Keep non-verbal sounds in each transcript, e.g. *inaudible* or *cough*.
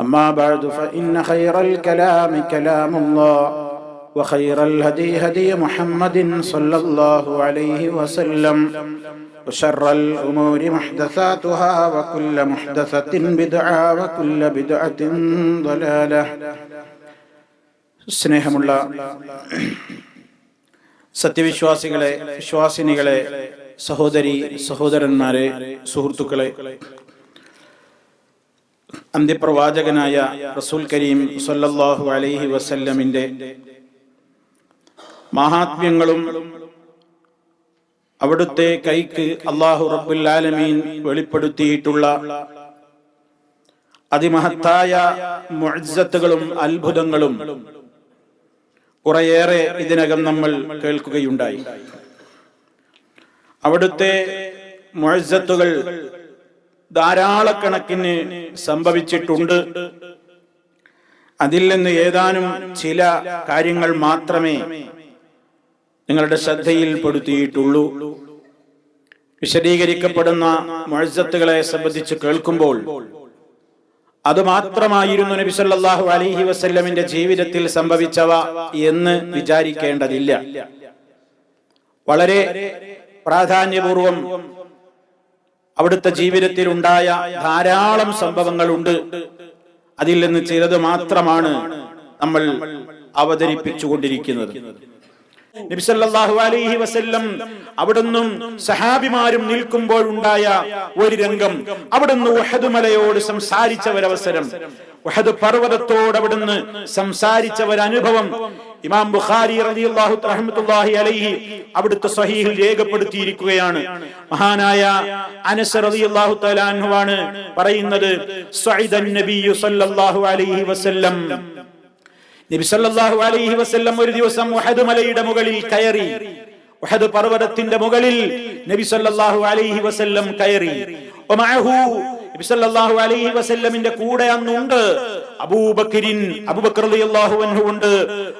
أما بعد فإن خير الكلام كلام الله وخير الهدي هدي محمد صلى الله عليه وسلم وشر الأمور محدثاتها وكل محدثة بدعة وكل بدعة ضلالة സ്നേഹമുള്ള സത്യവിശ്വാസികളെ വിശ്വാസിനികളെ സഹോദരി സഹോദരന്മാരെ സുഹൃത്തുക്കളെ അന്ത്യപ്രവാചകനായ റസൂൽ കരീം സല്ലല്ലാഹു അലൈഹി വസല്ലമിന്റെ മഹാത്മ്യങ്ങളും അവിടുത്തെ കൈക്ക് അള്ളാഹു റബുല്ലാലമീൻ വെളിപ്പെടുത്തിയിട്ടുള്ള അതിമഹത്തായ മുഴത്തുകളും അത്ഭുതങ്ങളും കുറേയേറെ ഇതിനകം നമ്മൾ കേൾക്കുകയുണ്ടായി. അവിടുത്തെ മുഅജ്സത്തുകൾ ധാരാളക്കണക്കിന് സംഭവിച്ചിട്ടുണ്ട്. അതിൽ നിന്ന് ഏതാനും ചില കാര്യങ്ങൾ മാത്രമേ നിങ്ങളുടെ ശ്രദ്ധയിൽപ്പെടുത്തിയിട്ടുള്ളൂ. വിശദീകരിക്കപ്പെടുന്ന മഴസത്തുകളെ സംബന്ധിച്ച് കേൾക്കുമ്പോൾ അത് മാത്രമായിരുന്നു നബി സല്ലല്ലാഹു അലൈഹി വസല്ലമിന്റെ ജീവിതത്തിൽ സംഭവിച്ചവ എന്ന് വിചാരിക്കേണ്ടതില്ല. വളരെ പ്രാധാന്യപൂർവം അവിടുത്തെ ജീവിതത്തിൽ ഉണ്ടായ ധാരാളം സംഭവങ്ങളുണ്ട്. അതിൽ നിന്ന് ചിലത് മാത്രമാണ് നമ്മൾ അവതരിപ്പിച്ചുകൊണ്ടിരിക്കുന്നത്. നബിസല്ലാഹു അലൈഹി വസല്ലം അവിടുന്നും സഹാബിമാരും നിൽക്കുമ്പോൾ ഉണ്ടായ ഒരു രംഗം അവിടുന്ന് ഉഹദ് മലയോട് സംസാരിച്ച ഒരവസരം ഉഹദ് പർവതത്തോട് അവിടുന്ന് സംസാരിച്ച ഒരനുഭവം ഇമാം ബുഖാരി റളിയല്ലാഹു റഹ്മത്തുള്ളാഹി അലൈഹി അവിടുത്തെ സ്വഹീഹിൽ രേഖപ്പെടുത്തിയിരിക്കുകയാണ്. മഹാനായ അനസ് റളിയല്ലാഹു തആല അൻഹുവാണ് പറയുന്നത് സഈദൻ നബിയു സല്ലല്ലാഹു അലൈഹി വസല്ലം. നബി സല്ലല്ലാഹു അലൈഹി വസല്ലം ഒരു ദിവസം ഉഹദ് മലയുടെ മുകളിൽ കയറി ഉഹദ് പർവതത്തിന്റെ മുകളിൽ നബി സല്ലല്ലാഹു അലൈഹി വസല്ലം കയറി. വമഅഹു നബി സല്ലല്ലാഹു അലൈഹി വസല്ലമിന്റെ കൂടെ അന്നുണ്ട്. അബൂബക്രിൻ അബൂബക്കർ റളിയല്ലാഹു അൻഹു ഉണ്ട്.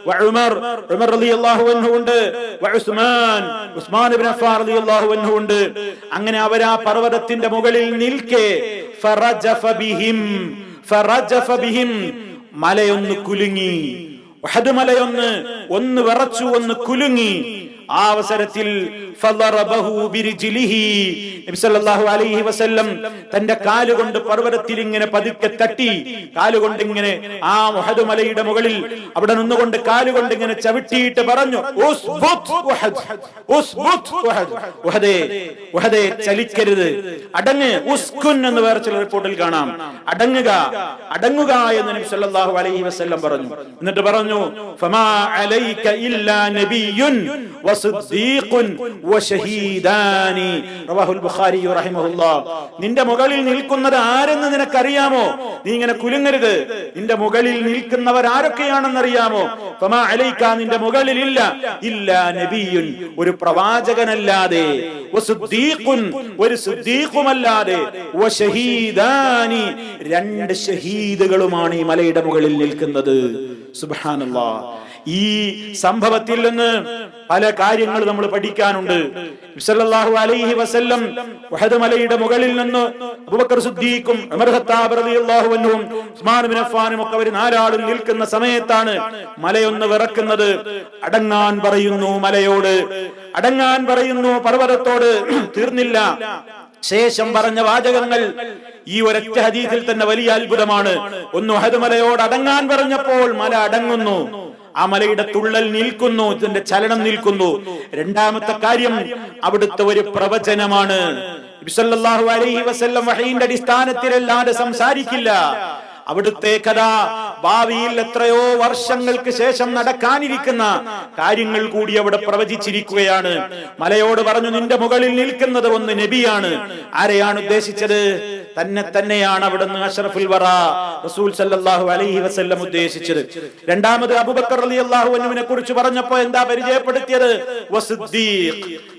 വഉമർ ഉമർ റളിയല്ലാഹു അൻഹു ഉണ്ട്. വഉസ്മാൻ ഉസ്മാൻ ഇബ്നു അഫ്ഫാൻ റളിയല്ലാഹു അൻഹു ഉണ്ട്. അങ്ങനെ അവർ ആ പർവതത്തിന്റെ മുകളിൽ നിൽക്കേ ഫറജഫ ബിഹിം ഫറജഫ ബിഹിം മലയൊന്ന് കുലുങ്ങി. മലയൊന്ന് ഒന്ന് വിറച്ചു ഒന്ന് കുലുങ്ങി. ആ അവസരത്തിൽ തന്റെ കാലുകൊണ്ട് പർവതത്തിൽ ഇങ്ങനെ പതുക്കെ തട്ടി കാലുകൊണ്ട് ഇങ്ങനെ ആ മുഹദ് മലയുടെ മുകളിൽ അവിടെ നിന്നുകൊണ്ട് കാലുകൊണ്ട് ഇങ്ങനെ ചവിട്ടിയിട്ട് പറഞ്ഞു ചലിക്കരുത്. അടങ്ങ് ഉസ്കുൻ എന്ന് വേറെ ചില റിപ്പോർട്ടിൽ കാണാം. അടങ്ങുക അടങ്ങുക എന്ന് നബി സല്ലല്ലാഹു അലൈഹി വസല്ലം പറഞ്ഞു. എന്നിട്ട് പറഞ്ഞു ഫമാ അലൈക ഇല്ലാ നബിയുൻ വസിദ്ദീഖുൻ നിന്റെ മുകളിൽ നിൽക്കുന്നത് ആരെന്ന് നിനക്കറിയാമോ? നീ ഇങ്ങനെ കുലുങ്ങരുത്. നിന്റെ മുകളിൽ നിൽക്കുന്നവർ അലൈക നിന്റെ മുകളിൽ ഇല്ല ഇല്ല നബിയുൻ ഒരു പ്രവാചകനല്ലാതെ. ഒരു സുദ്ദീഖുമല്ലാതെ. രണ്ട് ഷഹീദുകളുമാണ് ഈ മലയുടെ മുകളിൽ നിൽക്കുന്നത്. സുബ്ഹാനല്ലാ. ഈ സംഭവത്തിൽ നിന്ന് പല കാര്യങ്ങൾ നമ്മൾ പഠിക്കാനുണ്ട്. അലൈഹി വസല്ലം വഹദ് മലയുടെ മുകളിൽ നിന്ന് അബൂബക്കർ ഖത്താബ് ഉസ്മാൻ ഒക്കെ അവർ നാലാളും നിൽക്കുന്ന സമയത്താണ് മലയൊന്ന് വിറക്കുന്നത്. അടങ്ങാൻ പറയുന്നു മലയോട്. അടങ്ങാൻ പറയുന്നു പർവതത്തോട്. *clears throat* തീർന്നില്ല. ശേഷം പറഞ്ഞ വാചകങ്ങൾ ഈ ഒരൊറ്റ ഹദീസിൽ തന്നെ വലിയ അത്ഭുതമാണ്. ഒന്ന് ഉഹദ് മലയോട് അടങ്ങാൻ പറഞ്ഞപ്പോൾ മല അടങ്ങുന്നു. ആ മലയുടെ തുള്ളൽ നിൽക്കുന്നു ഇതിന്റെ ചലനം നിൽക്കുന്നു. രണ്ടാമത്തെ കാര്യം അവിടുത്തെ ഒരു പ്രവചനമാണ്. അലൈഹി വസല്ലം അടിസ്ഥാനത്തിലല്ലാതെ സംസാരിക്കില്ല. അവിടുത്തെ കഥ ഭാവിയിൽ എത്രയോ വർഷങ്ങൾക്ക് ശേഷം നടക്കാനിരിക്കുന്ന കാര്യങ്ങൾ കൂടി അവിടെ പ്രവചിച്ചിരിക്കുകയാണ്. മലയോട് പറഞ്ഞു നിന്റെ മുകളിൽ നിൽക്കുന്നത് ഒന്ന് നബിയാണ്. ആരെയാണ് ഉദ്ദേശിച്ചത്? തന്നെ തന്നെയാണ് അവിടുന്ന് അഷറഫുൽ വറ റസൂൽ സല്ലല്ലാഹു അലൈഹി വസല്ലം ഉദ്ദേശിച്ചത്. രണ്ടാമത് അബൂബക്കർ റളിയല്ലാഹു അൻഹുവിനെ കുറിച്ച് പറഞ്ഞപ്പോൾ എന്താ പരിചയപ്പെടുത്തിയത്?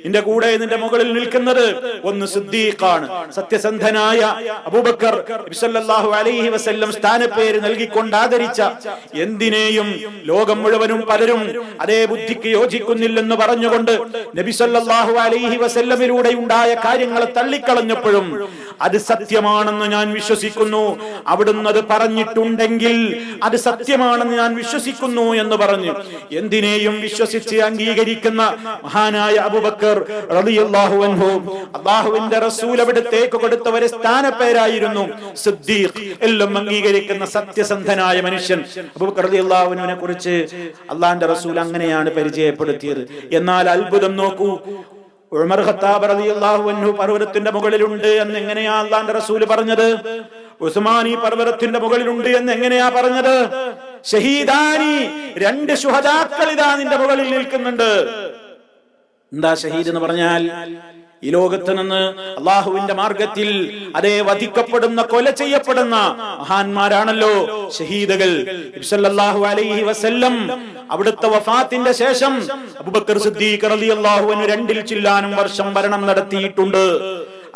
നിന്റെ കൂടെ നിന്റെ മുകളിൽ നിൽക്കുന്നത് ഒന്ന് സിദ്ദീഖാണ്. സത്യസന്ധനായ അബൂബക്കർ നബി സല്ലല്ലാഹു അലൈഹി വസല്ലം സ്ഥാനപ്പേര് നൽകിക്കൊണ്ട് ആദരിച്ച എന്തിനേയും ലോകം മുഴുവനും പലരും അതേ ബുദ്ധിക്ക് യോജിക്കുന്നില്ലെന്ന് പറഞ്ഞുകൊണ്ട് നബി സല്ലല്ലാഹു അലൈഹി വസല്ലമിലൂടെ ഉണ്ടായ കാര്യങ്ങളെ തള്ളിക്കളഞ്ഞപ്പോഴും അത് സത്യമാണെന്ന് ഞാൻ വിശ്വസിക്കുന്നു. അവിടുന്ന് അത് പറഞ്ഞിട്ടുണ്ടെങ്കിൽ അത് സത്യമാണെന്ന് ഞാൻ വിശ്വസിക്കുന്നു എന്ന് പറഞ്ഞു. എന്തിനേയും വിശ്വസിച്ച് അംഗീകരിക്കുന്ന മഹാനായ അബുബക്കർ അൻഹു അള്ളാഹുവിന്റെ റസൂൽ അവിടത്തേക്ക് കൊടുത്ത ഒരു സ്ഥാനപ്പേരായിരുന്നു സിദ്ദീഖ്. എല്ലാം അംഗീകരിക്കുന്ന സത്യസന്ധനായ മനുഷ്യൻ. അബൂബക്കർ അള്ളാഹുവിനെ കുറിച്ച് അള്ളാഹിന്റെ റസൂൽ അങ്ങനെയാണ് പരിചയപ്പെടുത്തിയത്. എന്നാൽ അത്ഭുതം നോക്കൂ. ഉമർ ഖത്താബ് അൻഹു പർവതത്തിന്റെ മുകളിലുണ്ട് എന്ന് എങ്ങനെയാ അള്ളാന്റെ റസൂൽ പറഞ്ഞത്? ഉസ്മാനി പർവതത്തിന്റെ മുകളിലുണ്ട് എന്ന് എങ്ങനെയാ പറഞ്ഞത്? ഷഹീദാനി രണ്ട് ശുഹദാക്കൾ ഇതാ നിന്റെ മുകളിൽ നിൽക്കുന്നുണ്ട്. എന്താ ഷഹീദ് എന്ന് പറഞ്ഞാൽ? ഈ ലോകത്ത് നിന്ന് അള്ളാഹുവിന്റെ മാർഗത്തിൽ അതേ വധിക്കപ്പെടുന്ന കൊല ചെയ്യപ്പെടുന്ന മഹാന്മാരാണല്ലോ ഷഹീദുകൾ. അലൈഹി വസല്ലം അവിടുത്തെ വഫാത്തിന്റെ ശേഷം അബൂബക്കർ സിദ്ദീഖ് റളിയല്ലാഹു രണ്ടിൽ ചില്ലാനും വർഷം ഭരണം നടത്തിയിട്ടുണ്ട്.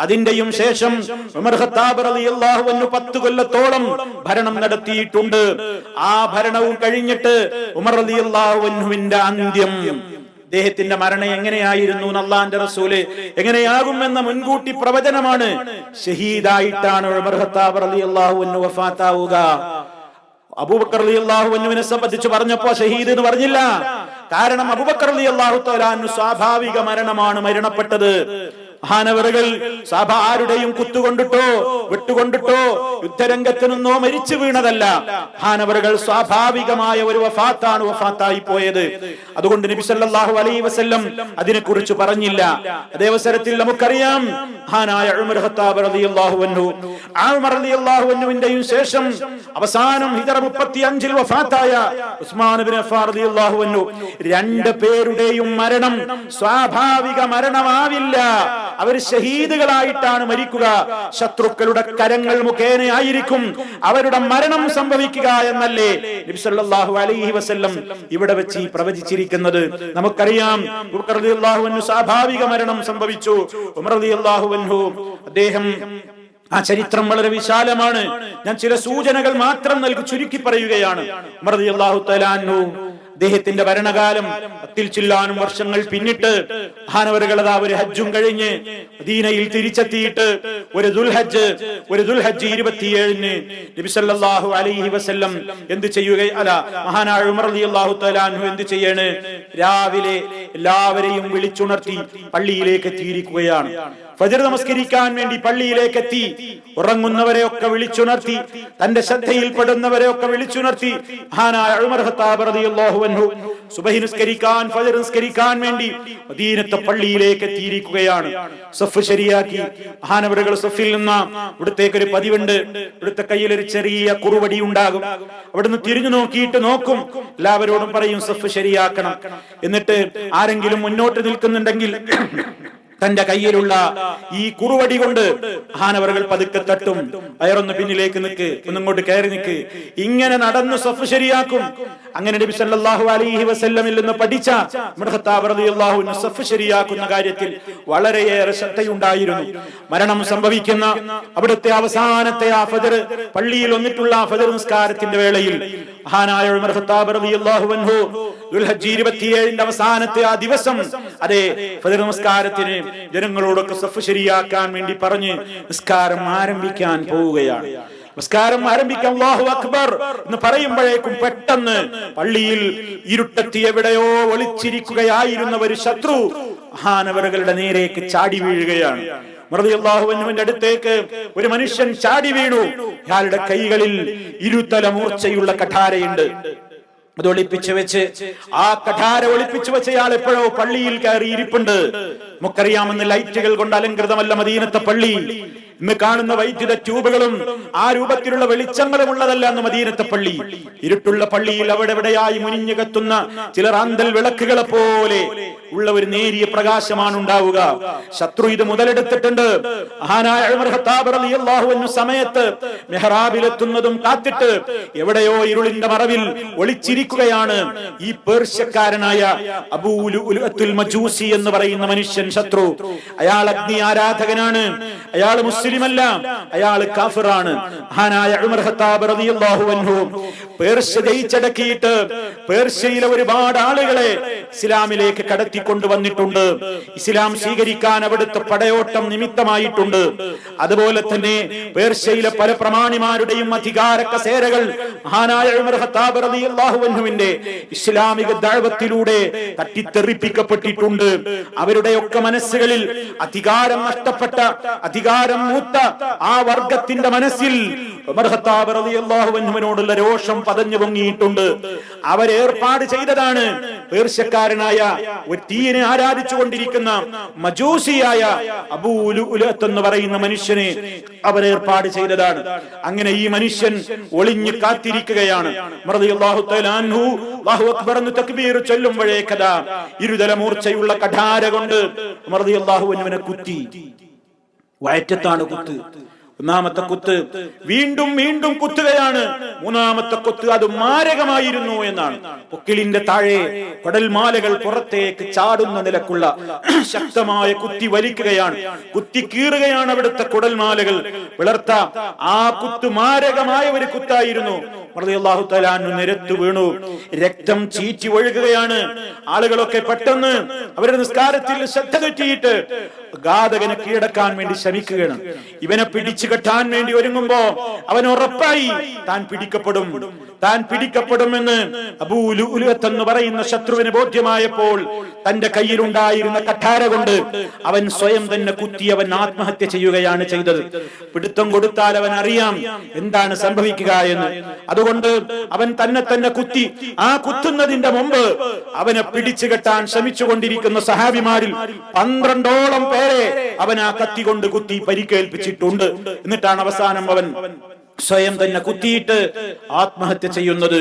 അതിന്റെയും ശേഷം ഉമർ ഖത്താബ് റളിയല്ലാഹു അൻഹു പത്ത് കൊല്ലത്തോളം ഭരണം നടത്തിയിട്ടുണ്ട്. ആ ഭരണവും കഴിഞ്ഞിട്ട് ഉമർ റളിയല്ലാഹു അൻഹുവിന്റെ അന്ത്യം. അദ്ദേഹത്തിന്റെ മരണം എങ്ങനെയായിരുന്നു അള്ളാന്റെ റസൂൽ എങ്ങനെയാകും എന്ന മുൻകൂട്ടി പ്രവചനമാണ്. ഷഹീദായിട്ടാണ് വഫാത്താവുക. അബൂബക്കർ റളിയല്ലാഹു അൻഹുവിനെ സംബന്ധിച്ച് പറഞ്ഞപ്പോ ഷഹീദ് എന്ന് പറഞ്ഞില്ല. കാരണം അബൂബക്കർ റളിയല്ലാഹു അള്ളാഹു സ്വാഭാവിക മരണമാണ് മരണപ്പെട്ടത്. മഹാനവറുകൾ സഭ ആരുടെയും കുത്തുകൊണ്ടിട്ടോ വിട്ടുകൊണ്ടിട്ടോ യുദ്ധരംഗത്ത് നിന്നോ മരിച്ചു വീണതല്ല. മഹാനവറുകൾ സ്വാഭാവികമായ ഒരു വഫാത്താണ് വഫാത്തായി പോയത്. അതുകൊണ്ട് നബി സല്ലല്ലാഹു അലൈഹി വസല്ലം അതിനെക്കുറിച്ച് പറഞ്ഞില്ല. അതേ അവസരത്തിൽ നമുക്കറിയാം മഹാനായ ഉമർ ഖത്താബ് റളിയല്ലാഹു അൻഹു ഉമർ റളിയല്ലാഹു അൻഹുവിന്റെയും ശേഷം അവസാനം ഹിജറ 35 ൽ വഫാത്തായ ഉസ്മാൻ ഇബ്നു അഫ്ഫാൻ റളിയല്ലാഹു അൻഹു. രണ്ട് പേരുടെയും മരണം സ്വാഭാവിക മരണമാവില്ല. അവർ ഷഹീദുകളായിട്ടാണ് മരിക്കുക. ശത്രുക്കളുടെ കരങ്ങൾ മുഖേനയായിരിക്കും അവരുടെ മരണം സംഭവിക്കുക എന്നല്ലേ നബി സല്ലല്ലാഹു അലൈഹി വസല്ലം ഇവിടെ വെച്ച് പ്രവചിച്ചിരിക്കുന്നത്. നമുക്കറിയാം സ്വാഭാവിക മരണം സംഭവിച്ചു. ഉമർ അദ്ദേഹം ആ ചരിത്രം വളരെ വിശാലമാണ്. ഞാൻ ചില സൂചനകൾ മാത്രം നൽകി ചുരുക്കി പറയുകയാണ്. ഉമർ റളിയല്ലാഹു തആല അൻഹു അദ്ദേഹത്തിന്റെ ഭരണകാലം പത്തിൽ ചില്ലാനും വർഷങ്ങൾ പിന്നിട്ട് മഹാനവറുകൾ ഒരു ഹജ്ജും കഴിഞ്ഞ് മദീനയിൽ തിരിച്ചെത്തിയിട്ട് ഒരു ദുൽഹജ്ജ് ഒരു ദുൽഹജ്ജ് ഇരുപത്തിയേഴിന് നബിസല്ലാഹു അലൈഹി വസ്ല്ലം എന്ത് ചെയ്യുക അല്ല മഹാനായ ഉമർ അൻഹു എന്ത് ചെയ്യാണ്? രാവിലെ എല്ലാവരെയും വിളിച്ചുണർത്തി പള്ളിയിലേക്ക് എത്തിയിരിക്കുകയാണ്. ഫജർ നമസ്കരിക്കാൻ വേണ്ടി പള്ളിയിലേക്ക് എത്തി ഉറങ്ങുന്നവരെ ഒക്കെ വിളിച്ചുണർത്തി. തന്റെ ശ്രദ്ധയിൽപ്പെടുന്നവരെ ഒക്കെ വിളിച്ചുണർത്തി. മഹാനായ ഉമർ ഖത്താബ് റളിയല്ലാഹു അൻഹു സുബഹി നിസ്കരിക്കാൻ ഫജർ നിസ്കരിക്കാൻ വേണ്ടി മദീനത്തെ പള്ളിയിലേക്ക് എത്തിയിരിക്കുകയാണ് സഫ് ശരിയാക്കി. മഹാനവറുകൾ സഫിൽ നിന്ന് ഇവിടുത്തേക്ക് ഒരു പതിവുണ്ട്. ഇവിടുത്തെ കയ്യിൽ ഒരു ചെറിയ കുറുവടി ഉണ്ടാകും. അവിടുന്ന് തിരിഞ്ഞു നോക്കിയിട്ട് നോക്കും. എല്ലാവരോടും പറയും സഫ് ശരിയാക്കണം. എന്നിട്ട് ആരെങ്കിലും മുന്നോട്ട് നിൽക്കുന്നുണ്ടെങ്കിൽ തന്റെ കയ്യിലുള്ള ഈ കുറുവടി കൊണ്ട് ഹാനവറുകൾ പതുക്കെ തട്ടും. വയറൊന്ന് പിന്നിലേക്ക് നിൽക്ക് ഒന്നിങ്ങോട്ട് കയറി നിൽക്ക് ഇങ്ങനെ നടന്ന് സഫ് ശരിയാക്കും. അങ്ങനെ നബി സല്ലല്ലാഹു അലൈഹി വസല്ലമിൽ നിന്ന് പഠിച്ച റളിയല്ലാഹു സഫ് ശരിയാക്കുന്ന കാര്യത്തിൽ വളരെയേറെ ശ്രദ്ധയുണ്ടായിരുന്നു. മരണം സംഭവിക്കുന്ന അവിടുത്തെ അവസാനത്തെ ആ ഫജർ പള്ളിയിൽ ഒന്നിട്ടുള്ള ആ ഫജർ നിസ്കാരത്തിന്റെ വേളയിൽ മഹാനായ ഉമർ ഖത്താബ് റളിയല്ലാഹു അൻഹു ദുൽഹജ്ജ് 27ന്റെ അവസാനത്തെ ആ ദിവസം അതെ ഫജർ നമസ്കാരത്തിന് ജനങ്ങളോടൊക്കെ സഫ് ശരിയാക്കാൻ വേണ്ടി പറഞ്ഞ് നിസ്കാരം ആരംഭിക്കാൻ പോവുകയാണ്. നമസ്കാരം ആരംഭിക്കാം അള്ളാഹു അക്ബർ എന്ന് പറയുമ്പോഴേക്കും പെട്ടെന്ന് പള്ളിയിൽ ഇരുട്ടത്തി എവിടെയോ ഒളിച്ചിരിക്കുകയായിരുന്ന ഒരു ശത്രു മഹാനവറുകളുടെ നേരേക്ക് ചാടി വീഴുകയാണ്. മറുതിയല്ലാഹുവിന്റെ അടുത്തേക്ക് ഒരു മനുഷ്യൻ ചാടി വീണു. അയാളുടെ കൈകളിൽ ഇരുതല മൂർച്ചയുള്ള കഠാരയുണ്ട്. അത് ഒളിപ്പിച്ചു വെച്ച് ആ കഠാര ഒളിപ്പിച്ചു വെച്ച ഇയാൾ എപ്പോഴോ പള്ളിയിൽ കയറി ഇരിപ്പുണ്ട് നമുക്കറിയാമെന്ന് ലൈറ്റുകൾ കൊണ്ട് അലങ്കൃതമല്ല മദീനത്തെ പള്ളി. ഇന്ന് കാണുന്ന വൈദ്യുത ട്യൂബുകളും ആ രൂപത്തിലുള്ള വെളിച്ചങ്ങളും ഉള്ളതല്ല അന്ന് മദീനത്തെ പള്ളി. ഇരുട്ടുള്ള പള്ളിയിൽ അവിടെ എവിടെയായി മുനിഞ്ഞു കത്തുന്ന ചില റാന്തൽ വിളക്കുകളെ പോലെ ഉള്ള ഒരു നേരിയ പ്രകാശമാണ് ഉണ്ടാവുക. ശത്രു ഇത് മുതലെടുത്തിട്ടുണ്ട്. സമയത്ത് മെഹ്റാബിലെത്തുന്നതും കാത്തിട്ട് എവിടെയോ ഇരുളിന്റെ മറവിൽ ഒളിച്ചിരിക്കുകയാണ്. ഈ പേർഷ്യക്കാരനായ അബൂലുൽ മജൂസി എന്ന് പറയുന്ന മനുഷ്യൻ ശത്രു. അയാൾ അഗ്നി ആരാധകനാണ്. അയാൾ മുസ്ലിമല്ല. അയാൾ കാഫിറാണ്. മഹാനായ ഉമർ ഖത്താബ് റളിയല്ലാഹു അൻഹു പേർഷ്യ ജയിച്ചടക്കിയിട്ട് പേർഷ്യയിലെ ഒരുപാട് ആളുകളെ ഇസ്ലാമിലേക്ക് കടത്തിക്കൊണ്ടുവന്നിട്ടുണ്ട്. ഇസ്ലാം സ്വീകരിക്കാൻ അവിടുത്തെ പടയോട്ടം നിമിത്തമായിട്ടുണ്ട്. അതുപോലെ തന്നെ പേർഷ്യയിലെ പല പ്രമാണിമാരുടെയും അധികാര കസേരകൾ മഹാനായ ഉമർ ഖത്താബ് റളിയല്ലാഹു അൻഹുവിന്റെ ഇസ്ലാമിക ദഅവത്തിലൂടെ തട്ടിത്തെറിപ്പിക്കപ്പെട്ടിട്ടുണ്ട്. അവരുടെയൊക്കെ മനസ്സുകളിൽ അധികാരം നഷ്ടപ്പെട്ട അധികാരം മൂത്ത ആ വർഗത്തിന്റെ മനസ്സിൽ അൻഹുവിനോടുള്ള രോഷം പതഞ്ഞു പൊങ്ങിയിട്ടുണ്ട്. അവരേർപ്പാട് ചെയ്തതാണ് പേർഷ്യക്കാരനായ ഒരു തീയനെ ആരാധിച്ചുകൊണ്ടിരിക്കുന്ന മജൂസിയായ അബൂലുലത്ത് എന്ന് പറയുന്ന മനുഷ്യനെ അവരേർപ്പാട് ചെയ്തതാണ്. അങ്ങനെ ഈ മനുഷ്യൻ ഒളിഞ്ഞു കാത്തിരിക്കുകയാണ്. തക്ബീർ ഇരുതല മൂർച്ചയുള്ള കഠാര കൊണ്ട് അൻഹുവിനെ കുത്തി. വയറ്റത്താണ് കുത്ത്. ഒന്നാമത്തെ കുത്ത് വീണ്ടും വീണ്ടും കുത്തുകയാണ്. മൂന്നാമത്തെ കുത്ത് അത് മാരകമായിരുന്നു എന്നാണ്. പൊക്കിളിന്റെ താഴെ കടൽമാലകൾ പുറത്തേക്ക് ചാടുന്ന നിലക്കുള്ള *clears throat* ശക്തമായ കുത്തി വലിക്കുകയാണ്. കുത്തി കീറുകയാണ് അവിടുത്തെ കുടൽമാലകൾ വിളർത്ത ആ കുത്ത് മാരകമായ ഒരു കുത്തായിരുന്നു. നിരത്തു വീണു. രക്തം ചീറ്റി ഒഴുകുകയാണ്. ആളുകളൊക്കെ പെട്ടെന്ന് അവരുടെ നിസ്കാരത്തിൽ ശ്രദ്ധ തെറ്റിയിട്ട് ഘാതകനെ കീഴടക്കാൻ വേണ്ടി ശ്രമിക്കുകയാണ്. ഇവനെ പിടിച്ചു കെട്ടാൻ വേണ്ടി ഒരുങ്ങുമ്പോ അവൻ ഉറപ്പായി താൻ പിടിക്കപ്പെടും. താൻ പിടിക്കപ്പെടുമെന്ന് അബൂലുലുവത്തെന്ന് പറയുന്ന ശത്രുവിന് ബോധ്യമായപ്പോൾ തന്റെ കയ്യിലുണ്ടായിരുന്ന കഠാര കൊണ്ട് അവൻ സ്വയം തന്നെ കുത്തി അവൻ ആത്മഹത്യ ചെയ്യുകയാണ് ചെയ്തത്. പിടുത്തം കൊടുത്താൽ അവൻ അറിയാം എന്താണ് സംഭവിക്കുക എന്ന്. അതുകൊണ്ട് അവൻ തന്നെ തന്നെ കുത്തി. ആ കുത്തുന്നതിന്റെ മുമ്പ് അവനെ പിടിച്ചു കെട്ടാൻ ശ്രമിച്ചുകൊണ്ടിരിക്കുന്ന സഹാബിമാരിൽ പന്ത്രണ്ടോളം പേരെ അവൻ ആ കത്തി കൊണ്ട് കുത്തി പരിക്കേൽപ്പിച്ചിട്ടുണ്ട്. എന്നിട്ടാണ് അവസാനം അവൻ സ്വയം തന്നെ കുത്തിയിട്ട് ആത്മഹത്യ ചെയ്യുന്നത്.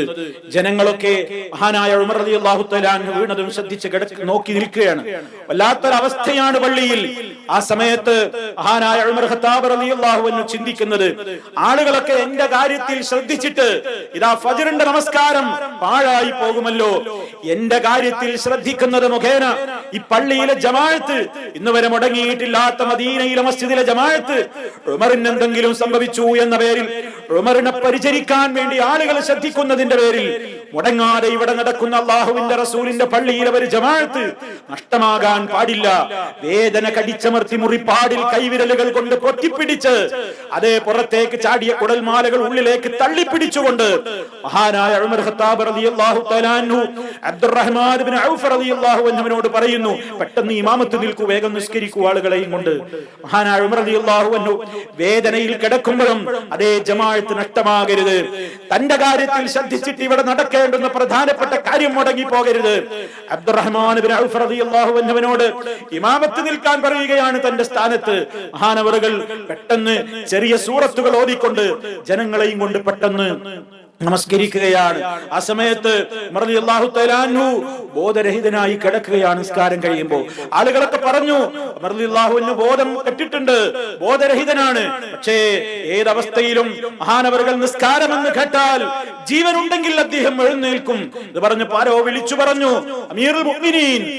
ജനങ്ങളൊക്കെ മഹാനായ ഉമർ അലി അള്ളാഹു തലാൻ വീണതും ശ്രദ്ധിച്ച് കിടക്ക് നോക്കി നിൽക്കുകയാണ്. വല്ലാത്തൊരവസ്ഥയാണ് പള്ളിയിൽ. ആ സമയത്ത് മഹാനായ ഉമർ ഹത്താബ് അലി അള്ളാഹു എന്ന് ചിന്തിക്കുന്നത് ആളുകളൊക്കെ എന്റെ കാര്യത്തിൽ ശ്രദ്ധിച്ചിട്ട് ഇതാ ഫജറിന്റെ നമസ്കാരം പാഴായി പോകുമല്ലോ. എന്റെ കാര്യത്തിൽ ശ്രദ്ധിക്കുന്നത് മുഖേന ഈ പള്ളിയിലെ ജമാഅത്ത് ഇന്ന് വരെ മുടങ്ങിയിട്ടില്ലാത്ത മദീനയിലെ മസ്ജിദിലെ ജമാഅത്ത് ഉമറിന് എന്തെങ്കിലും സംഭവിച്ചു എന്ന പേരിൽ ഉമറിനെ പരിചരിക്കാൻ വേണ്ടി ആളുകൾ ശ്രദ്ധിക്കുന്നതിന്റെ പേരിൽ മുടങ്ങാതെ ഇവിടെ നടക്കുന്ന അള്ളാഹുവിന്റെ റസൂലിന്റെ പള്ളിയിൽ അവർ ജമാഅത്ത് നഷ്ടമാകാൻ പാടില്ല. വേദന കടിച്ചമർത്തി മുറിപ്പാടിൽ കൈവിരലുകൾ കൊണ്ട് പൊട്ടിപ്പിടിച്ച് അതേ പുറത്തേക്ക് ചാടിയ കുടൽമാലകൾ ഉള്ളിലേക്ക് തള്ളിപ്പിടിച്ചുകൊണ്ട് മഹാനായ ഉമർ ഖത്താബ് റളിയല്ലാഹു തആല അൻഹു അബ്ദുറഹ്മാൻ ഇബ്നു ഔഫ് റളിയല്ലാഹു അൻഹുവിനോട് പറയുന്നു പെട്ടെന്ന് ഇമാമത്ത് നിൽക്കൂ വേഗം നിസ്കരിക്കൂ ആളുകളെയും കൊണ്ട്. മഹാനായ ഉമർ റളിയല്ലാഹു അൻഹു വേദനയിൽ കിടക്കുമ്പോഴും അതേ ജമാഅത്ത് നഷ്ടമാകരുത്. തന്റെ കാര്യത്തിൽ ശ്രദ്ധിച്ചിട്ട് ഇവിടെ നടക്കേണ്ടുന്ന പ്രധാനപ്പെട്ട കാര്യം മുടങ്ങി പോകരുത് അബ്ദുറഹ്മാൻ ഇമാമത്ത് നിൽക്കാൻ പറയുകയാണ് തന്റെ സ്ഥാനത്ത്. മഹാനവറുകൾ പെട്ടെന്ന് ചെറിയ സൂറത്തുകൾ ഓതിക്കൊണ്ട് ജനങ്ങളെയും കൊണ്ട് പെട്ടെന്ന് നമസ്കരിക്കുകയാണ്. ആ സമയത്ത് മറിയാഹു തലാനു ബോധരഹിതനായി കിടക്കുകയാണ് നിസ്കാരം കഴിയുമ്പോൾ. ആളുകളൊക്കെ പറഞ്ഞു മറിയാഹുവിന് ബോധം കെട്ടിട്ടുണ്ട് ബോധരഹിതനാണ്. പക്ഷേ ഏതവസ്ഥയിലും മഹാനവറുകൾ നിസ്കാരം എന്ന് കേട്ടാൽ ജീവനുണ്ടെങ്കിൽ അദ്ദേഹം എഴുന്നേൽക്കും ഇത് പറഞ്ഞു പാരോ വിളിച്ചു പറഞ്ഞു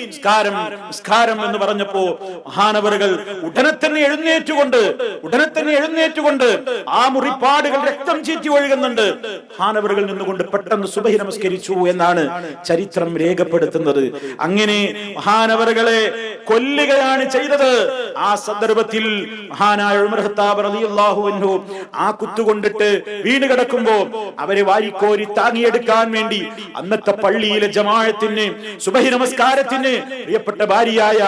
നിസ്കാരം നിസ്കാരം എന്ന് പറഞ്ഞപ്പോ മഹാനവറുകൾ ഉടനെ തന്നെ എഴുന്നേറ്റുകൊണ്ട് ഉടനെ തന്നെ എഴുന്നേറ്റുകൊണ്ട് ആ മുറിപ്പാടുകൾ രക്തം ചീറ്റി ഒഴുകുന്നുണ്ട്. മഹാനവറുകൾ നിന്നുകൊണ്ട് പെട്ടെന്ന് സുബഹി നമസ്കരിച്ചു എന്നാണ് ചരിത്രം രേഖപ്പെടുത്തുന്നത്. അങ്ങനെ മഹാനവറുകളെ കൊല്ലുകയാണ് ചെയ്തത്. ആ സന്ദർഭത്തിൽ മഹാനായ ഉമർ ഖത്താബ് റളിയല്ലാഹു അൻഹു ആ കുത്തുകൊണ്ടിട്ട് വീണ് കിടക്കുമ്പോ അവരെ വാരിക്കോരി താങ്ങിയെടുക്കാൻ വേണ്ടി അന്നത്തെ പള്ളിയിലെ ജമാഅത്തിന് സുബഹി നമസ്കാരത്തിന് പ്രിയപ്പെട്ട ഭാര്യയായ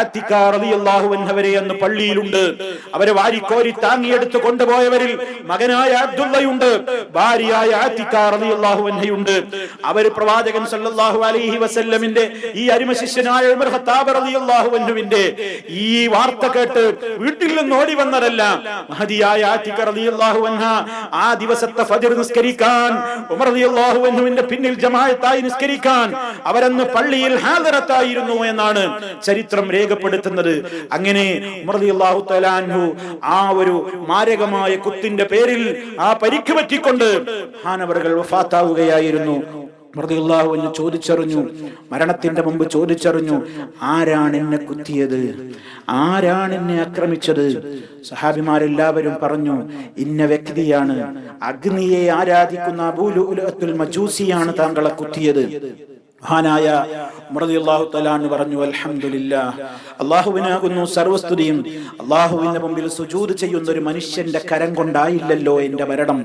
ആത്തിക്ക റളിയല്ലാഹു അന്ന് പള്ളിയിലുണ്ട്. അവരെ വാരിക്കോരി താങ്ങിയെടുത്ത് കൊണ്ടുപോയവരിൽ മകനായ അബ്ദുള്ളയുണ്ട്. ഭാര്യയായ ആത്തിക്ക റളിയല്ലാഹു അൻഹയുണ്ട്. പ്രവാചകൻ സല്ലല്ലാഹു അലൈഹി വസല്ലമിന്റെ ഈ അരിമ ശിഷ്യനായ ഉമർ ഖത്താബ് റളിയല്ലാഹു അൻഹുവിന്റെ ഈ വാർത്ത കേട്ട് വീട്ടിൽ നിന്ന് ഓടി വന്നതല്ല ആത്തിക റളിയല്ലാഹു അൻഹ ആ ദിവസത്തെ ഫജ്ർ നിസ്കരിക്കാൻ ഉമർ റളിയല്ലാഹു അൻഹുവിന്റെ പിന്നിൽ ജമാഅത്തായി നിസ്കരിക്കാൻ അവരന്ന് പള്ളിയിൽ ഹാജറത്തായിരുന്നു എന്നാണ് ചരിത്രം രേഖപ്പെടുത്തുന്നത്. അങ്ങനെ ഉമർ റളിയല്ലാഹു തആല അൻഹു ആ ഒരു മാരകമായ കുത്തിന്റെ പേരിൽ ആ പരിക്ക് പറ്റിക്കൊണ്ട് ഹാനവറുകൾ വഫാത്താവുകയായിരുന്നു. എന്ന് ചോദിച്ചറിഞ്ഞു. മരണത്തിന്റെ മുമ്പ് ചോദിച്ചറിഞ്ഞു ആരാണ് എന്നെ കുത്തിയത്? ആരാണ് എന്നെ ആക്രമിച്ചത്? സഹാബിമാരെല്ലാവരും പറഞ്ഞു ഇന്ന വ്യക്തിയാണ്. അഗ്നിയെ ആരാധിക്കുന്ന അബൂലുൽ മജൂസിയാണ് താങ്കളെ കുത്തിയത്. മഹാനായ റളിയല്ലാഹു തലാന്ന് പറഞ്ഞു അൽഹംദുലില്ലാ. അള്ളാഹുവിനാകുന്നു സർവസ്തുതിയും. അള്ളാഹുവിന്റെ മുമ്പിൽ സുജൂത് ചെയ്യുന്ന ഒരു മനുഷ്യന്റെ കരം കൊണ്ടായില്ലല്ലോ എന്റെ മരണം.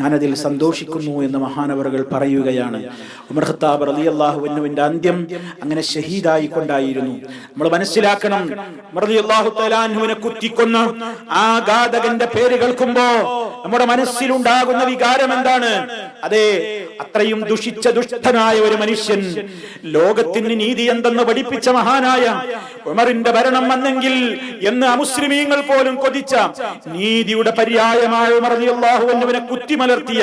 ഞാനതിൽ സന്തോഷിക്കുന്നു എന്ന് മഹാനവറുകൾ പറയുകയാണ്. ഉമർ ഖത്താബ് അള്ളാഹുവിനുവിന്റെ അന്ത്യം അങ്ങനെ ഷഹീദായി കൊണ്ടായിരുന്നു നമ്മൾ മനസ്സിലാക്കണം റളിയല്ലാഹു തലാൻഹുവിനെ കുത്തിക്കൊന്ന് ആ ഘാതകന്റെ പേര് കേൾക്കുമ്പോ നമ്മുടെ മനസ്സിലുണ്ടാകുന്ന വികാരം എന്താണ്? അതെ അത്രയും ദുഷിച്ച ദുഷ്ടനായ ഒരു മനുഷ്യൻ ലോകത്തിന് നീതി എന്തെന്ന് പഠിപ്പിച്ച മഹാനായ ഉമറിന്റെ ഭരണം വന്നെങ്കിൽ എന്ന് അമുസ്ലിമീങ്ങൾ പോലും കൊതിച്ച നീതിയുടെ പര്യായമായ ഉമർ അള്ളാഹുവിനെ കുത്തിമലർത്തിയ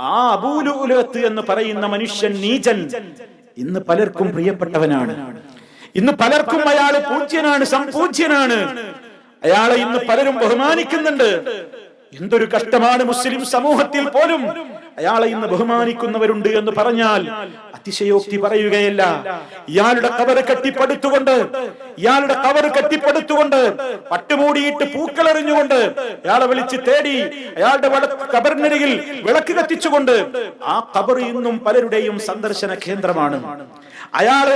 ആ അബൂലുലത്ത് എന്ന് പറയുന്ന മനുഷ്യൻ നീചൻ ഇന്ന് പലർക്കും പ്രിയപ്പെട്ടവനാണ്. ഇന്ന് പലർക്കും അയാൾ പൂജ്യനാണ് സംപൂജ്യനാണ് അയാളെ ഇന്ന് പലരും ബഹുമാനിക്കുന്നുണ്ട്. എന്തൊരു കഷ്ടമാണ് മുസ്ലിം സമൂഹത്തിൽ പോലും അയാളെ ഇന്ന് ബഹുമാനിക്കുന്നവരുണ്ട് എന്ന് പറഞ്ഞാൽ അതിശയോക്തി പറയുകയല്ല. ഇയാളുടെ കവറ് കെട്ടിപ്പടുത്തുകൊണ്ട് ഇയാളുടെ കവറ് കെട്ടിപ്പടുത്തുകൊണ്ട് പട്ടുമൂടിയിട്ട് പൂക്കളെറിഞ്ഞുകൊണ്ട് അയാളെ വിളിച്ച് തേടി അയാളുടെ കബറിനരികിൽ വിളക്ക് കത്തിച്ചുകൊണ്ട് ആ കബർ ഇന്നും പലരുടെയും സന്ദർശന കേന്ദ്രമാണ്. അയാൾ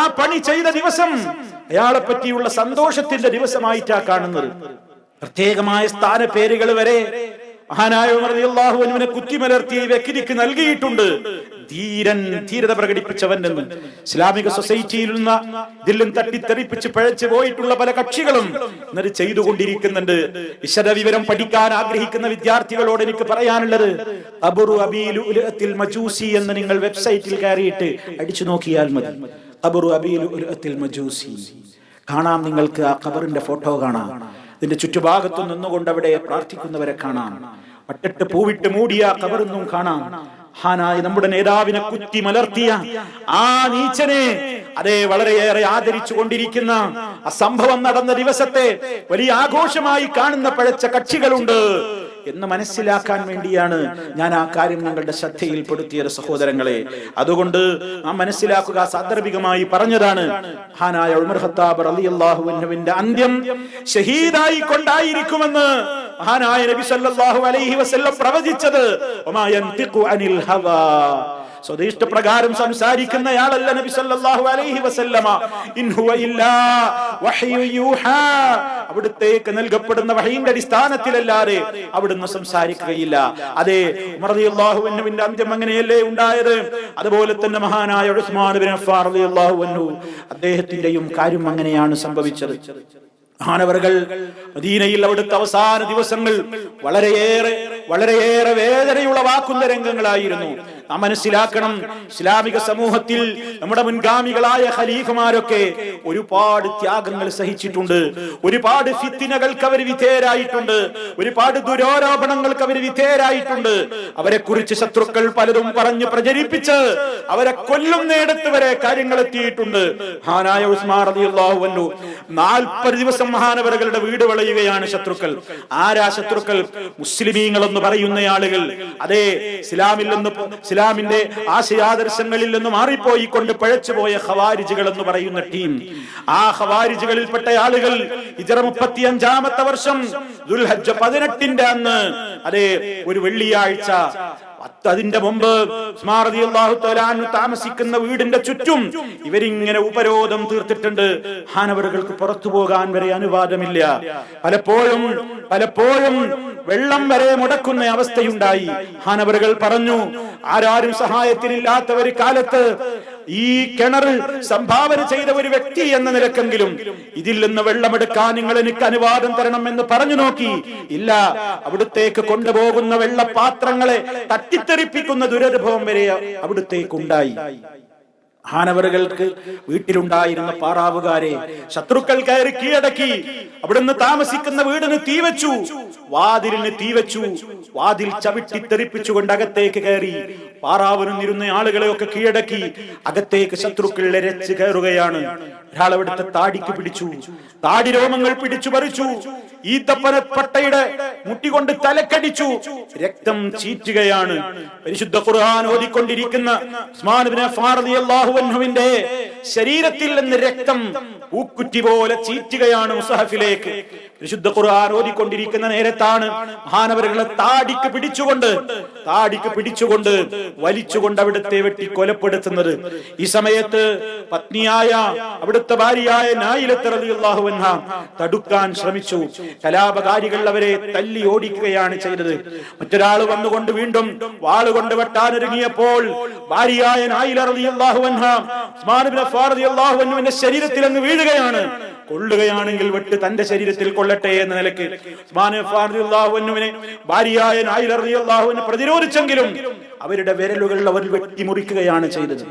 ആ പണി ചെയ്ത ദിവസം അയാളെ പറ്റിയുള്ള സന്തോഷത്തിന്റെ ദിവസമായിട്ടാ കാണുന്നത്. പ്രത്യേകമായ സ്ഥാന പേരുകൾ വരെ മഹാനായ അള്ളാഹുവിനെ കുത്തിമലർത്തി വ്യക്തിക്ക് നൽകിയിട്ടുണ്ട്. ധീരൻ ധീരത പ്രകടിപ്പിച്ചവൻ എന്ന് ഇസ്ലാമിക സൊസൈറ്റിയിൽ നിന്ന് ദില്ലും തട്ടിത്തെറിപ്പിച്ച് പഴച്ചു പോയിട്ടുള്ള പല കക്ഷികളും ഇന്നത് ചെയ്തുകൊണ്ടിരിക്കുന്നുണ്ട്. വിശദ വിവരം പഠിക്കാൻ ആഗ്രഹിക്കുന്ന വിദ്യാർത്ഥികളോട് എനിക്ക് പറയാനുള്ളത് അബുറു അബീലുൽ മജൂസി എന്ന് നിങ്ങൾ വെബ്സൈറ്റിൽ കയറിയിട്ട് അടിച്ചു നോക്കിയാൽ മതി. അബുറു അബീലുൽ മജൂസി. കാണാം നിങ്ങൾക്ക് ആ ഖബറിന്റെ ഫോട്ടോ കാണാം. ഇതിന്റെ ചുറ്റുഭാഗത്തു നിന്നുകൊണ്ട് അവിടെ പ്രാർത്ഥിക്കുന്നവരെ കാണാം. പട്ടിട്ട് പൂവിട്ട് മൂടിയ കബറൊന്നും കാണാം. ഹാനായി നമ്മുടെ നേതാവിനെ കുത്തി മലർത്തിയ ആ നീച്ചനെ അതെ വളരെയേറെ ആദരിച്ചു കൊണ്ടിരിക്കുന്ന ആ സംഭവം നടന്ന ദിവസത്തെ വലിയ ആഘോഷമായി കാണുന്ന പഴച്ച കക്ഷികളുണ്ട്. എന്ന് മനസ്സിലാക്കാൻ വേണ്ടിയാണ് ഞാൻ ആ കാര്യം നിങ്ങളുടെ ശ്രദ്ധയിൽപ്പെടുത്തിയത് സഹോദരങ്ങളെ. അതുകൊണ്ട് ആ മനസ്സിലാക്കുക സാന്ദർഭികമായി പറഞ്ഞതാണ് ഹാനായ ഉമർ ഖത്താബ് റളിയല്ലാഹുവിന്റെ അന്ത്യം ഷഹീദായി കൊണ്ടായിരിക്കുമെന്ന് മഹാനായ നബി സല്ലല്ലാഹു അലൈഹി വസല്ലം പ്രവചിച്ചത്. അനിൽ ഹവാ. സ്വദേശപ്രകാരം സംസാരിക്കുന്നയാളല്ല നബി സല്ലല്ലാഹു അലൈഹി വസല്ലമ. ഇൻ ഹുവ ഇല്ലാ വഹ്യു യൂഹാ. അവിടുത്തേക്ക് നൽകപ്പെടുന്ന വഹയിന്റെ അടിസ്ഥാനത്തിലല്ലാതെ അവിടുന്ന് സംസാരിക്കുകയില്ല. അതെ ഉമർ റളിയല്ലാഹു അൻഹുവിന്റെ അന്ത്യം അങ്ങനെയല്ലേ ഉണ്ടായത്? അതുപോലെ തന്നെ മഹാനായ ഉസ്മാൻ ബിൻ അഫ്ഫാൻ റളിയല്ലാഹു അൻഹു അദ്ദേഹത്തിന്റെയും കാര്യം അങ്ങനെയാണ് സംഭവിച്ചത്. മഹാനവറുകൾ മദീനയിൽ അവിടുത്തെ അവസാന ദിവസങ്ങൾ വളരെയേറെ വളരെയേറെ വേദനയുളവാക്കുന്ന രംഗങ്ങളായിരുന്നു. നാം മനസ്സിലാക്കണം ഇസ്ലാമിക സമൂഹത്തിൽ നമ്മുടെ മുൻഗാമികളായ ഖലീഫമാരൊക്കെ ഒരുപാട് ത്യാഗങ്ങൾ സഹിച്ചിട്ടുണ്ട്. ഒരുപാട് ഫിത്തിനകൾക്ക് അവർ വിധേയരായിട്ടുണ്ട്. ഒരുപാട് ദുരോരോപണങ്ങൾക്ക് അവർ വിധേയരായിട്ടുണ്ട്. അവരെ കുറിച്ച് ശത്രുക്കൾ പലതും പറഞ്ഞു പ്രചരിപ്പിച്ച് അവരെ കൊല്ലുന്നിടത്ത് വരെ കാര്യങ്ങൾ എത്തിയിട്ടുണ്ട്. ഹാനായ ഉസ്മാൻ നാൽപ്പത് ദിവസം മഹാനവറുകളുടെ വീട് വളയുകയാണ് ശത്രുക്കൾ. ആരാ ശത്രുക്കൾ? മുസ്ലിമീങ്ങൾ എന്ന് പറയുന്ന ആളുകൾ. അതെ ഇസ്ലാമിൽ നിന്ന് ഇസ്ലാമിന്റെ ആശയാദർശങ്ങളിൽ നിന്ന് മാറിപ്പോയി കൊണ്ട് പഴച്ചുപോയ ഖവാരിജുകൾ എന്ന് പറയുന്ന ടീം. ആ ഖവാരിജുകളിൽപ്പെട്ട ആളുകൾ ഇതര മുപ്പത്തി അഞ്ചാമത്തെ വർഷം ദുൽഹജ്ജ പതിനെട്ടിന്റെ അന്ന് അതെ ഒരു വെള്ളിയാഴ്ച അതിന്റെ മുമ്പ് താമസിക്കുന്ന വീടിന്റെ ചുറ്റും ഇവരിങ്ങനെ ഉപരോധം തീർത്തിട്ടുണ്ട്. ഹാനവറുകൾക്ക് പുറത്തു പോകാൻ വരെ അനുവാദമില്ല. പലപ്പോഴും പലപ്പോഴും വെള്ളം വരെ മുടക്കുന്ന അവസ്ഥയുണ്ടായി. ഹാനവറുകൾ പറഞ്ഞു ആരാരും സഹായത്തിനില്ലാത്ത ഒരു കാലത്ത് ഈ കിണർ സംഭാവന ചെയ്ത ഒരു വ്യക്തി എന്ന നിലക്കെങ്കിലും ഇതിൽ നിന്ന് വെള്ളമെടുക്കാൻ നിങ്ങൾ എനിക്ക് അനുവാദം തരണം എന്ന് പറഞ്ഞു നോക്കി. ഇല്ല അവിടുത്തേക്ക് കൊണ്ടുപോകുന്ന വെള്ളപാത്രങ്ങളെ തട്ടിത്തെറിപ്പിക്കുന്ന ദുരനുഭവം വരെ അവിടുത്തേക്ക് ഉണ്ടായി ഹാനവറുകൾക്ക് വീട്ടിലുണ്ടായിരുന്ന പാറാവുകാരെ ശത്രുക്കൾ കയറി കീഴടക്കി. അവിടുന്ന് താമസിക്കുന്ന വീടിന് തീവച്ചു വാതിലിന് തീവച്ചു വാതിൽ ചവിട്ടി തെറിപ്പിച്ചുകൊണ്ട് അകത്തേക്ക് കയറി. പാറാവിനും ഇരുന്ന ആളുകളെയൊക്കെ കീഴടക്കി അകത്തേക്ക് ശത്രുക്കൾ രച്ച് കയറുകയാണ്. ഒരാൾ അവിടുത്തെ താടിക്ക് പിടിച്ചു. താടി രോമങ്ങൾ പിടിച്ചു പറിച്ചു. ഈത്തപ്പനപ്പട്ടയുടെ മുട്ടികൊണ്ട് തലക്കടിച്ചു. രക്തം ചീറ്റുകയാണ്. പരിശുദ്ധ ഖുർആൻ ഓതിക്കൊണ്ടിരിക്കുന്ന അൻഹുവിന്റെ ശരീരത്തിൽ നിന്ന് രക്തം പൂക്കുറ്റി പോലെ ചീറ്റുകയാണ് മുസഹഫിലേക്ക്. പരിശുദ്ധ ഖുർആൻ ഓതിക്കൊണ്ടിരിക്കുന്ന നേരത്താണ് മഹാനവരുകളെ താടിക്ക് പിടിച്ചുകൊണ്ട് താടിക്ക് പിടിച്ചുകൊണ്ട് വലിച്ചുകൊണ്ട് അവിടുത്തെ വെട്ടി കൊലപ്പെടുത്തുന്നത്. ഈ സമയത്ത് പത്നിയായ അവിടുത്തെ ഭാര്യയായ നായിലത്ത് റളിയല്ലാഹു അൻഹ തടുക്കാൻ ശ്രമിച്ചു. കലാപകാരികൾ അവരെ തല്ലി ഓടിക്കുകയാണ് ചെയ്തത്. മറ്റൊരാൾ വന്നുകൊണ്ട് വീണ്ടും വാളുകൊണ്ട് വെട്ടാനൊരുങ്ങിയപ്പോൾ ഭാര്യയായ നായില റളിയല്ലാഹു അൻഹ ഉസ്മാൻ ഇബ്നു അഫ്ഫാൻ റളിയല്ലാഹു അൻഹുവിന്റെ ശരീരത്തിൽ അങ്ങ് വീഴുകയാണ്. കൊള്ളുകയാണെങ്കിൽ വെട്ട് തന്റെ ശരീരത്തിൽ കൊള്ളട്ടെ എന്ന നിലയ്ക്ക് ഭാര്യയായ നായിലറിയാഹുവിനെ പ്രതിരോധിച്ചെങ്കിലും അവരുടെ വിരലുകൾ അവർ വെട്ടിമുറിക്കുകയാണ് ചെയ്തത്.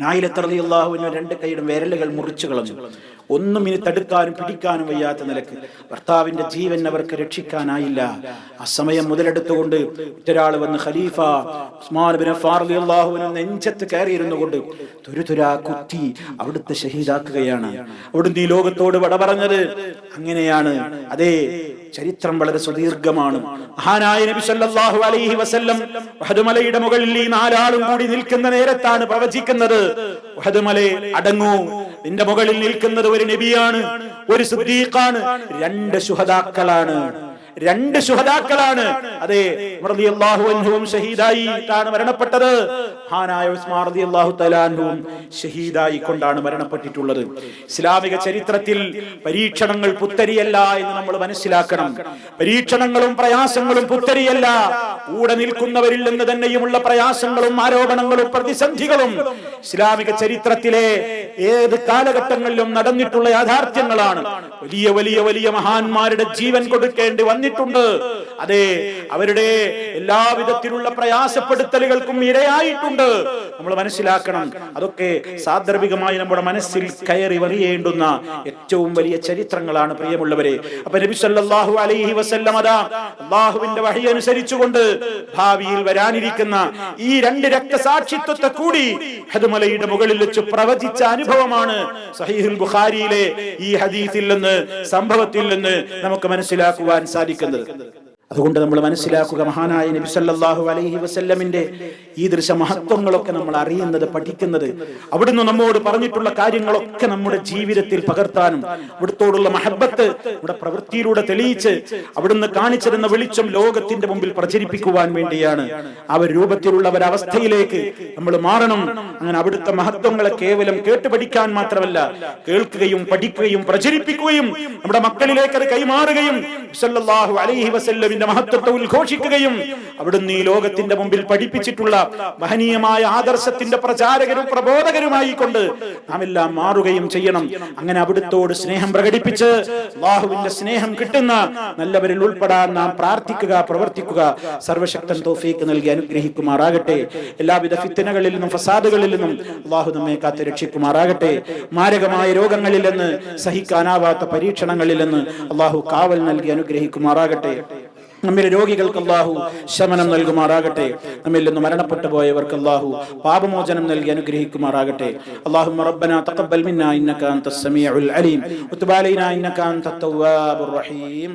നായിലത്തറിയാഹുവിന് രണ്ട് കൈയുടെ വിരലുകൾ മുറിച്ചു കളഞ്ഞു. ഒന്നും ഇനി തടുക്കാനും പിടിക്കാനും വയ്യാത്ത നിലയ്ക്ക് ഭർത്താവിന്റെ ജീവൻ അവർക്ക് രക്ഷിക്കാനായില്ല. ആ സമയം മുതലെടുത്തുകൊണ്ട് ഒറ്റരാൾ വന്ന് ഖലീഫ ഉസ്മാൻ നെഞ്ചത്ത് കയറിയിരുന്നു കൊണ്ട് തുരുതുരാ കുത്തി അവിടുത്തെ ഷഹീദാക്കുകയാണ്. അവിടുന്ന് ഈ ലോകത്തോട് വട പറഞ്ഞത് അങ്ങനെയാണ്. അതേ ചരിത്രം വളരെ സുദീർഘമാണ്. മഹാനായ നബി സല്ലല്ലാഹു അലൈഹി വസല്ലം വഹദുമലയുടെ മുകളിൽ ഈ നാലാളും കൂടി നിൽക്കുന്ന നേരത്താണ് പ്രവചിക്കുന്നത്. ഉഹദ് മലേ അടങ്ങൂ. നിന്റെ മുകളിൽ നിൽക്കുന്നത് ഒരു നബിയാണ് ഒരു സുദ്ദീഖാണ് രണ്ട് ശുഹദാക്കളാണ്. രണ്ട് ശുഹദാക്കളാണ്. അതെ അൻഹുവും ഷഹീദായിട്ടാണ് മരണപ്പെട്ടത്. മഹാനായ ഉസ്മാൻ റളിയല്ലാഹു തആലാൻഹുവും ഷഹീദായി കൊണ്ടാണ് മരണപ്പെട്ടിട്ടുള്ളത്. ഇസ്ലാമിക ചരിത്രത്തിൽ പരീക്ഷണങ്ങൾ പുത്തരിയല്ല എന്ന് നമ്മൾ മനസ്സിലാക്കണം. പരീക്ഷണങ്ങളും പ്രയാസങ്ങളും പുത്തരിയല്ല. കൂടെ നിൽക്കുന്നവരിൽ നിന്ന് തന്നെയുമുള്ള പ്രയാസങ്ങളും ആരോപണങ്ങളും പ്രതിസന്ധികളും ഇസ്ലാമിക ചരിത്രത്തിലെ ഏത് കാലഘട്ടങ്ങളിലും നടന്നിട്ടുള്ള യാഥാർത്ഥ്യങ്ങളാണ്. വലിയ വലിയ വലിയ മഹാന്മാരുടെ ജീവൻ കൊടുക്കേണ്ടി വന്നിട്ടുണ്ട്. അതെ അവരുടെ എല്ലാവിധത്തിലുള്ള പ്രയാസപ്പെടുത്തലുകൾക്കും ഇരയായിട്ടുണ്ട്. നമ്മൾ മനസ്സിലാക്കണം. അതൊക്കെ സാന്ദർഭികമായി നമ്മുടെ മനസ്സിൽ കയറി വറിയേണ്ടുന്ന ഏറ്റവും വലിയ ചരിത്രങ്ങളാണ് പ്രിയമുള്ളവരെ. അപ്പൊ നബി സല്ലല്ലാഹു അലൈഹി വസല്ലം അള്ളാഹുവിന്റെ വഴി അനുസരിച്ചുകൊണ്ട് ഭാവിയിൽ വരാനിരിക്കുന്ന ഈ രണ്ട് രക്തസാക്ഷിത്വത്തെ കൂടി ഹദുമലയുടെ മുകളിൽ വെച്ച് പ്രവചിച്ച അനുഭവമാണ് സഹീഹുൽ ബുഖാരിയിലെ ഈ ഹദീസിൽ നിന്ന് സംഭവത്തിൽ നിന്ന് നമുക്ക് മനസ്സിലാക്കുവാൻ സാധിക്കുന്നത്. അതുകൊണ്ട് നമ്മൾ മനസ്സിലാക്കുക മഹാനായ നബി സല്ലല്ലാഹു അലൈഹി വസല്ലമിന്റെ ഈ ദൃശ്യ മഹത്വങ്ങളൊക്കെ നമ്മൾ അറിയുന്നത് പഠിക്കുന്നത് അവിടുന്ന് നമ്മോട് പറഞ്ഞിട്ടുള്ള കാര്യങ്ങളൊക്കെ നമ്മുടെ ജീവിതത്തിൽ പകർത്താനും അവിടുത്തോടുള്ള മഹബത്ത് നമ്മുടെ പ്രവൃത്തിയിലൂടെ തെളിയിച്ച് അവിടുന്ന് കാണിച്ചിരുന്ന വെളിച്ചം ലോകത്തിന്റെ മുമ്പിൽ പ്രചരിപ്പിക്കുവാൻ വേണ്ടിയാണ്. ആ രൂപത്തിലുള്ള ഒരവസ്ഥയിലേക്ക് നമ്മൾ മാറണം. അങ്ങനെ അവിടുത്തെ മഹത്വങ്ങളെ കേവലം കേട്ട് പഠിക്കാൻ മാത്രമല്ല കേൾക്കുകയും പഠിക്കുകയും പ്രചരിപ്പിക്കുകയും നമ്മുടെ മക്കളിലേക്ക് അത് കൈമാറുകയും സല്ലല്ലാഹു അലൈഹി വസല്ലമിന്റെ റസൂലിന്റെ മഹത്വത്തെ ഉദ്ഘോഷിക്കുകയും അവിടുന്ന് ഈ ലോകത്തിന്റെ മുമ്പിൽ പഠിപ്പിച്ചിട്ടുള്ള മഹനീയമായ ആദർശത്തിന്റെ പ്രചാരകരും പ്രബോധകരുമായി കൊണ്ട് നാം എല്ലാം മാറുകയും ചെയ്യണം. അങ്ങനെ അവിടുത്തോട് സ്നേഹം പ്രകടിപ്പിച്ച് അള്ളാഹുവിന്റെ സ്നേഹം കിട്ടുന്ന നല്ലവരിൽ ഉൾപ്പെടാൻ നാം പ്രാർത്ഥിക്കുക പ്രവർത്തിക്കുക. സർവശക്തൻ തോഫീക്ക് നൽകി അനുഗ്രഹിക്കുമാറാകട്ടെ. എല്ലാവിധ ഫിത്തനകളിൽ നിന്നും ഫസാദുകളിൽ നിന്നും അള്ളാഹു നമ്മെ കാത്തു രക്ഷിക്കുമാറാകട്ടെ. മാരകമായ രോഗങ്ങളിൽ നിന്ന് സഹിക്കാനാവാത്ത പരീക്ഷണങ്ങളിൽ നിന്ന് അള്ളാഹു കാവൽ നൽകി അനുഗ്രഹിക്കുമാറാകട്ടെ. നമ്മിലെ രോഗികൾക്ക് അള്ളാഹു ശമനം നൽകുമാറാകട്ടെ. നമ്മിൽ നിന്ന് മരണപ്പെട്ടു പോയവർക്ക് അള്ളാഹു പാപമോചനം നൽകി അനുഗ്രഹിക്കുമാറാകട്ടെ. അള്ളാഹു തഖബ്ബൽ മിന്നാ ഇന്നക അലീം. അലൈനാ ഇന്നക റഹീം.